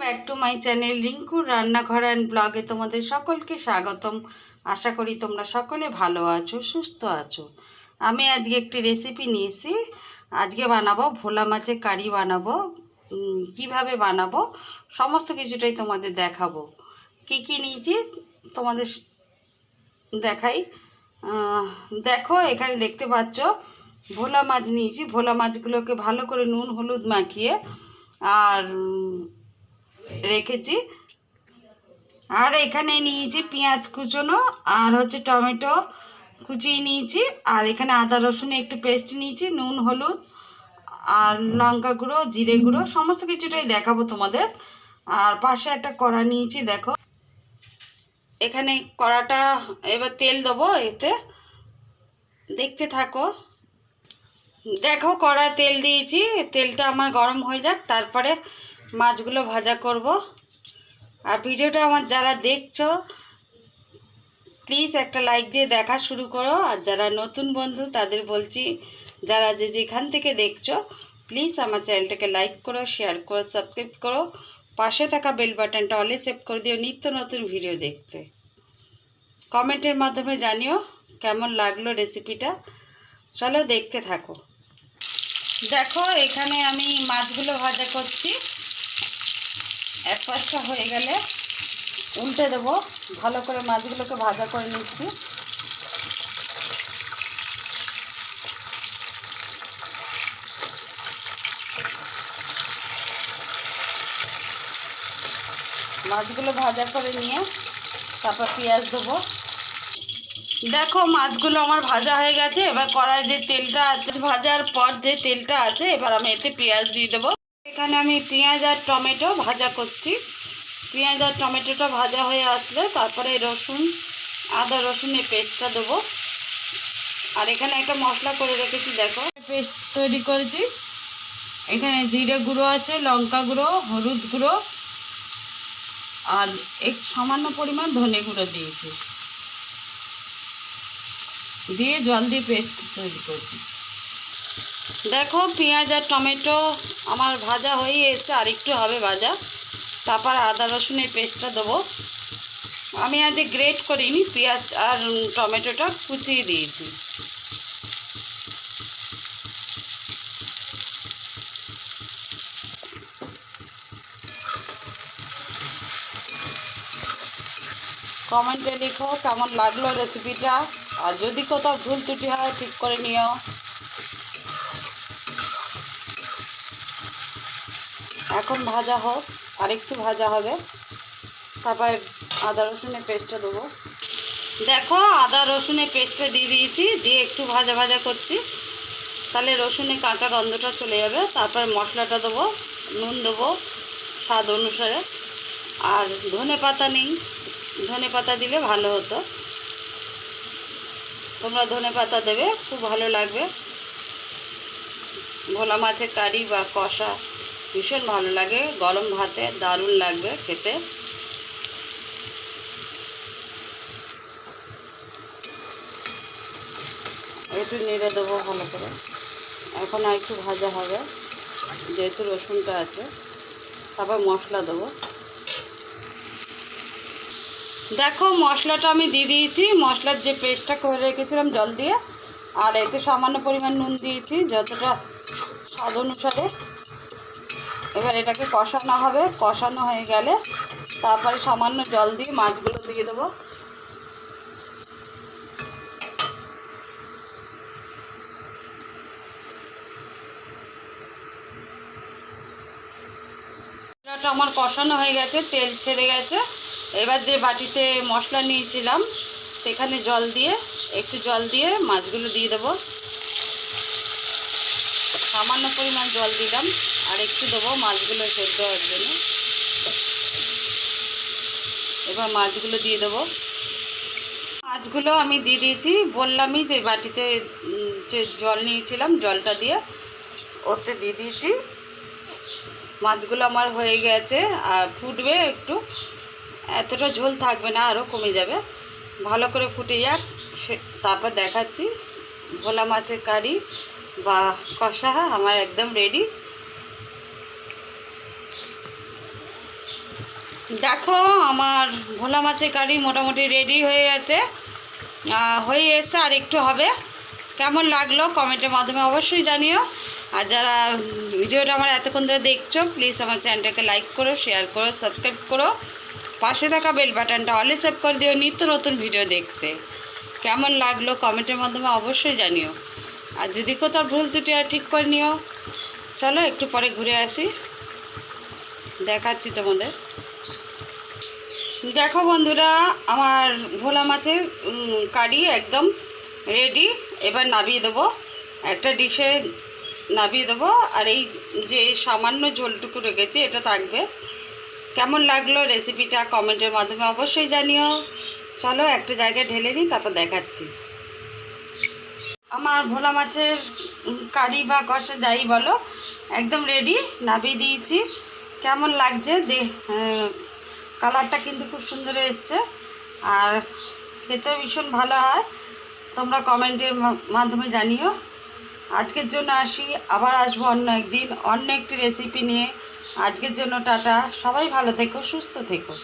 Back to my channel রিঙ্কুর রান্নাঘর and ব্লগে তোমাদের সকলকে স্বাগতম। আশা করি তোমরা সকলে ভালো আছো, সুস্থ আছো। আমি আজকে একটি রেসিপি নিয়েছি। আজকে বানাবো, ভোলা মাছের কারি বানাবো। কীভাবে বানাবো, সমস্ত কিছুটাই তোমাদের দেখাবো। কি কি নিয়েছি, তোমাদের দেখাই। দেখো, এখানে দেখতে পাচ্ছ, ভোলা মাছ নিয়েছি। ভোলা মাছগুলোকে ভালো করে নুন, হলুদ মাখিয়ে, আর রেখেছি। আর এখানে নিয়েছি পেঁয়াজ কুচোনো, আর হচ্ছে টমেটো কুচিয়ে নিয়েছি, আর এখানে আদা রসুন একটু পেস্ট নিয়েছি, নুন, হলুদ, আর লঙ্কা গুঁড়ো, জিরে গুঁড়ো, সমস্ত কিছুটাই দেখাবো তোমাদের। আর পাশে একটা কড়া নিয়েছি, দেখো। এখানে কড়াটা এবার তেল দেবো এতে। দেখতে থাকো। দেখো কড়ায় তেল দিয়েছি, তেলটা আমার গরম হয়ে যাক, তারপরে মাছগুলো ভাজা করব। আর ভিডিওটা আমার যারা দেখছ প্লিজ একটা লাইক দিয়ে দেখা শুরু করো। আর যারা নতুন বন্ধু, তাদের বলছি, যারা যে যেখান থেকে দেখছ প্লিজ আমার চ্যানেলটাকে লাইক করো শেয়ার করো সাবস্ক্রাইব করো। পাশে থাকা বেল বাটনটা অলে সেভ করে দিও নিত্য নতুন ভিডিও দেখতে। কমেন্টের মাধ্যমে জানিও কেমন লাগল রেসিপিটা চলো দেখতে থাকো। দেখো, এখানে আমি মাছগুলো ভাজা করছি। এক পাশটা হয়ে গেলে উল্টে দেবো। ভালো করে মাছগুলোকে ভাজা করে নিচ্ছি। মাছগুলো ভাজা করে নিয়ে তারপর পেঁয়াজ দেবো। দেখো মাছগুলো আমার ভাজা হয়ে গেছে। এবার কড়াই যে তেলটা আছে, ভাজার পর যে তেলটা আছে, এবার আমি এতে পেঁয়াজ দিয়ে দেবো। এখানে আমি পেঁয়াজ আর টমেটো ভাজা করছি। পেঁয়াজ আর টমেটোটা ভাজা হয়ে আসলে তারপরে রসুন, আদা রসুনের পেস্টটা দেবো। আর এখানে একটা মশলা করে রেখেছি, দেখো। পেস্ট তৈরি করেছি। এখানে জিরে গুঁড়ো আছে, লঙ্কা গুঁড়ো, হলুদ গুঁড়ো। আর এক সামান্য পরিমাণ ধনে গুঁড়ো দিয়েছি। দিয়ে জল দিয়ে পেস্ট তৈরি করছি। দেখো, পেঁয়াজ আর টমেটো আমার ভাজা হয়ে এসে আর একটু হবে ভাজা। তারপর আদা রসুনের পেস্টটা দেবো। আমি আজ গ্রেট করিনি, পেঁয়াজ আর টমেটোটা কুচিয়ে দিয়েছি। কমেন্টে লিখো কেমন লাগল রেসিপিটা। আর যদি কোথাও ভুল ত্রুটি হয়, ঠিক করে নিও। এখন ভাজা হোক, আরেকটু ভাজা হবে। তারপরে আদা রসুনের পেস্টটা দেবো। দেখো, আদা রসুনের পেস্টটা দিয়ে দিয়েছি, দিয়ে একটু ভাজা ভাজা করছি। তাহলে রসুনের কাঁচা গন্ধটা চলে যাবে। তারপরে মশলাটা দেবো, নুন দেবো স্বাদ অনুসারে। আর ধনে পাতা নেই। ধনে পাতা দিলে ভালো হতো। তোমরা ধনে পাতা দেবে, খুব ভালো লাগবে। ভোলা মাছের কারি বা কষা। ভীষণ ভালো লাগে। গরম ভাতে দারুণ লাগবে খেতে। একটু নেড়ে দেবো ভালো করে। এখন আর একটু ভাজা হবে। যেহেতু রসুনটা আছে, তারপর মশলা দেবো। দেখো মশলাটা আমি দিয়ে দিয়েছি। মশলার যে পেস্টটা করে রেখেছিলাম জল দিয়ে, আর এতে সামান্য পরিমাণ নুন দিয়েছি, যতটা স্বাদ অনুসারে। এবার এটাকে কষানো হবে। কষানো হয়ে গেলে তারপরে সামান্য জল দিয়ে মাছগুলো দিয়ে দেবো। আমার কষানো হয়ে গেছে, তেল ছেড়ে গেছে। এবার যে বাটিতে মশলা নিয়েছিলাম, সেখানে জল দিয়ে, একটু জল দিয়ে মাছগুলো দিয়ে দেবো। সামান্য পরিমাণ জল দিলাম। আর একটু দেবো মাছগুলো সেদ্ধ হওয়ার জন্য। এবার মাছগুলো দিয়ে দেবো। মাছগুলো আমি দিয়ে দিয়েছি। বললামই যে বাটিতে যে জল নিয়েছিলাম, জলটা দিয়ে ওতে দিয়ে দিয়েছি। মাছগুলো আমার হয়ে গেছে। আর ফুটবে একটু। এতটা ঝোল থাকবে না আরও কমে যাবে। ভালো করে ফুটে যাক। তারপর দেখাচ্ছি। ভোলা মাছের কারি বা কষা আমার একদম রেডি দেখো, আমার ভোলা মাছের কারি মোটামুটি রেডি হয়ে গেছে। হয়ে এসছে, আর একটু হবে। কেমন লাগল কমেন্টের মাধ্যমে অবশ্যই জানিও। আর যারা ভিডিওটা আমার এতক্ষণ ধরে দেখছ প্লিজ আমার চ্যানেলটাকে লাইক করো শেয়ার করো সাবস্ক্রাইব করো। পাশে থাকা বেল বাটনটা অলে সেভ করে দিও নিত্য নতুন ভিডিও দেখতে। কেমন লাগল কমেন্টের মাধ্যমে অবশ্যই জানিও। আর যদি কোথাও ভুল ত্রুটি ঠিক করে নিও। চলো, একটু পরে ঘুরে আসি। দেখাচ্ছি তোমাদের। দেখো বন্ধুরা, আমার ভোলা মাছের কারি একদম রেডি এবার নাবিয়ে দেবো একটা ডিশে নাবিয়ে দেবো। আর এই যে সামান্য ঝোলটুকু রেখেছি, এটা থাকবে। কেমন লাগল রেসিপিটা কমেন্টের মাধ্যমে অবশ্যই জানিও। চলো একটা জায়গায় ঢেলে নিই, তারপর দেখাচ্ছি। আমার ভোলা মাছের কারি বা কষা যাই বলো, একদম রেডি নাবিয়ে দিয়েছি। কেমন লাগছে দে কালারটা কিন্তু খুব সুন্দর এসছে। আর খেতেও ভীষণ ভালো হয়। তোমরা কমেন্টের মাধ্যমে জানিও। আজকের জন্য আসি, আবার আসব অন্য একদিন। অন্য একটি রেসিপি নিয়ে। আজকের জন্য টাটা। সবাই ভালো থেকো, সুস্থ থেকো।